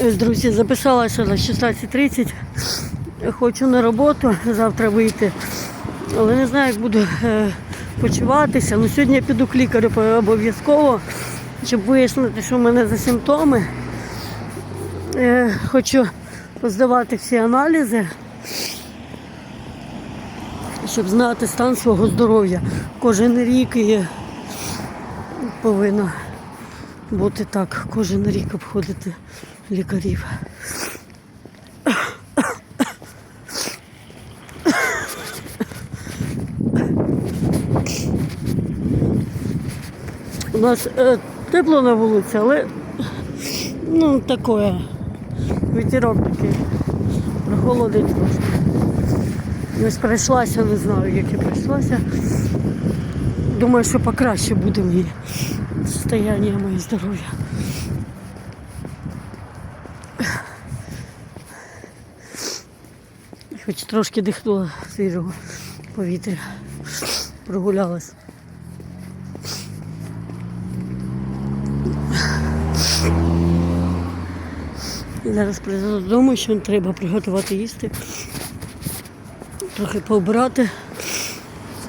Ось, Друзі, записалася на 16.30. Хочу на роботу завтра вийти, але не знаю, як буду е, почуватися. Ну, сьогодні я піду к лікарю обов'язково, щоб вияснити, що в мене за симптоми. Е, хочу поздавати всі аналізи, щоб знати стан свого здоров'я. Кожен рік і повинна бути так, кожен рік обходити лікарів. У нас е, тепло на вулиці, але ну таке. Вітерок такий. Прохолодить трошки. Ось прийшлася, не знаю, як я прийшлася. Думаю, що покраще буде мені состояние моє здоров'я. Хоч трошки дихнула свіжого повітря. Прогулялась. Зараз прийду додому, що треба приготувати їсти, трохи пообирати.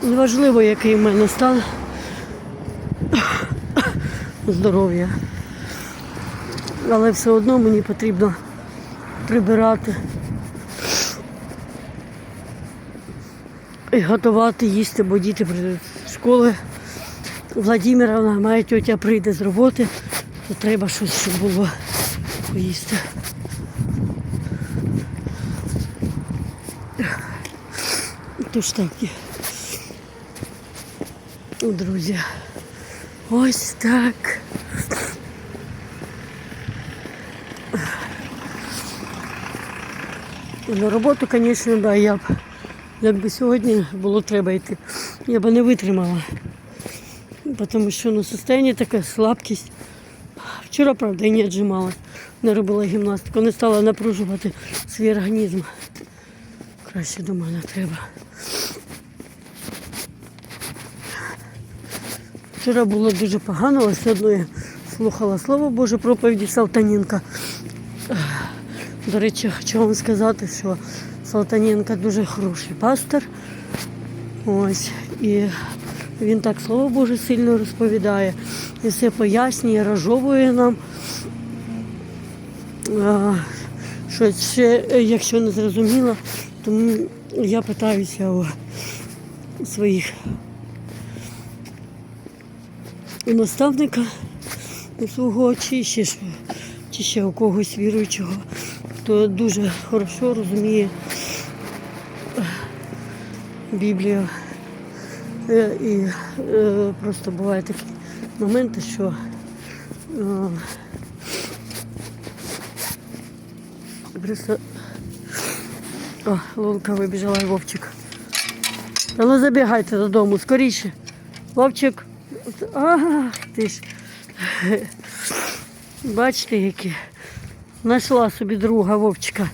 Неважливо, який в мене стан здоров'я. Але все одно мені потрібно прибирати і готувати, їсти, бо діти прийдуть з школи. Владимировна, моя тетя прийде з роботи, то треба щось, щоб було поїсти. Тож так. Друзі. Ось так. На роботу, звісно, да, я б, якби сьогодні було треба йти, я б не витримала. Тому що ну, состояние таке, слабкість. Вчора, правда, і не віджималась, не робила гімнастику, не стала напружувати свій організм. Краще до мене треба. Вчора було дуже погано, але все одно я слухала Слово Боже проповіді Салтаненка. До речі, хочу вам сказати, що Салтаненко дуже хороший пастор. Ось. І він так Слово Боже сильно розповідає і все пояснює, розжовує нам. Що ще, якщо не зрозуміло, то я питаюся у своїх у наставника у свого чи ще, чи ще у когось віруючого, хто дуже хорошо розуміє е, Біблію. Е, І е, просто бувають такі моменти, що просто о, лунка вибіжала і Вовчик. Та ну забігайте додому, скоріше. Вовчик. Ах, ти ж. Бачите, які. Знайшла собі друга Вовчика.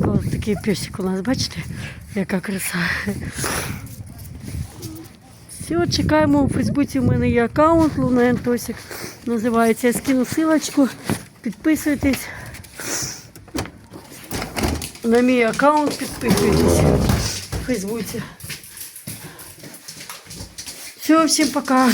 Ось такий песик у нас, бачите, яка краса. Все, чекаємо у Фейсбуці. У мене є аккаунт Луна Антосик. Називається. Я скину силочку. Підписуйтесь. На мій аккаунт підписуйтесь в Фейсбуці. Все, всім пока.